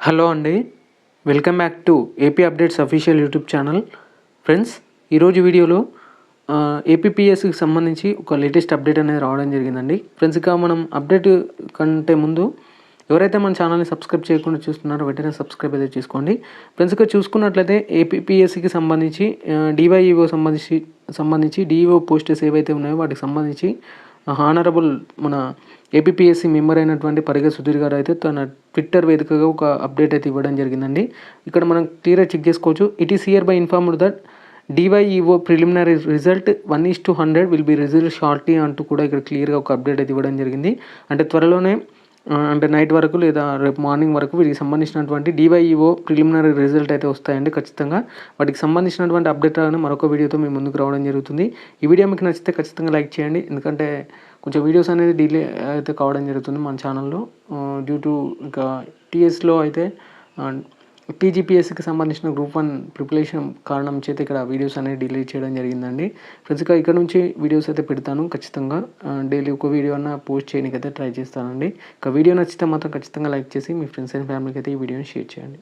Hello అండి. Welcome back to AP updates official YouTube channel friends ఈరోజు వీడియోలో ఏపీపీఎస్సికి సంబంధించి ఒక లేటెస్ట్ అప్డేట్ అనేది రావడం జరిగిందండి. ఫ్రెండ్స్ ఇక మనం అప్డేట్ కంటే ముందు ఎవరైతే మన ఛానల్ని సబ్స్క్రైబ్ చేయకుండా చూస్తున్నారో వెంటనే సబ్స్క్రైబ్ అయితే చేసుకోండి. ఫ్రెండ్స్ ఇక్కడ చూసుకున్నట్లయితే ఏపీపీఎస్సికి సంబంధించి డివైఈఓ సంబంధించి సంబంధించి డిఈఓ పోస్టెస్ ఏవైతే ఉన్నాయో వాటికి సంబంధించి హానరబుల్ మన ఏపీఎస్సీ మెంబర్ అయినటువంటి పరిగ సుధీర్ గారు అయితే తన ట్విట్టర్ వేదికగా ఒక అప్డేట్ అయితే ఇవ్వడం జరిగిందండి. ఇక్కడ మనం క్లియర్గా చెక్ చేసుకోవచ్చు. It is hereby informed that DYEO preliminary result one is two hundred will be result shortly అంటూ కూడా ఇక్కడ క్లియర్గా ఒక అప్డేట్ అయితే ఇవ్వడం జరిగింది. అంటే త్వరలోనే అంటే నైట్ వరకు లేదా రేపు మార్నింగ్ వరకు వీటికి సంబంధించినటువంటి డివైఈఓ ప్రిలిమినరీ రిజల్ట్ అయితే వస్తాయండి ఖచ్చితంగా. వాటికి సంబంధించినటువంటి అప్డేట్ రాగానే మరొక వీడియోతో మేము ముందుకు రావడం జరుగుతుంది. ఈ వీడియో మీకు నచ్చితే ఖచ్చితంగా లైక్ చేయండి. ఎందుకంటే కొంచెం వీడియోస్ అనేది డిలే అయితే కావడం జరుగుతుంది మన ఛానల్లో డ్యూ టు ఇంకా టీఎస్లో అయితే టీజీపీఎస్సికి సంబంధించిన గ్రూప్ వన్ ప్రిపరేషన్ కారణం చేత ఇక్కడ వీడియోస్ అనేది డిలీట్ చేయడం జరిగిందండి. ఫ్రెండ్స్గా ఇక్కడ నుంచి వీడియోస్ అయితే పెడతాను ఖచ్చితంగా. డైలీ ఒక వీడియో అన్న పోస్ట్ చేయడానికి అయితే ట్రై చేస్తానండి. ఇక వీడియో నచ్చితే మాత్రం ఖచ్చితంగా లైక్ చేసి మీ ఫ్రెండ్స్ అండ్ ఫ్యామిలీకి అయితే ఈ వీడియోని షేర్ చేయండి.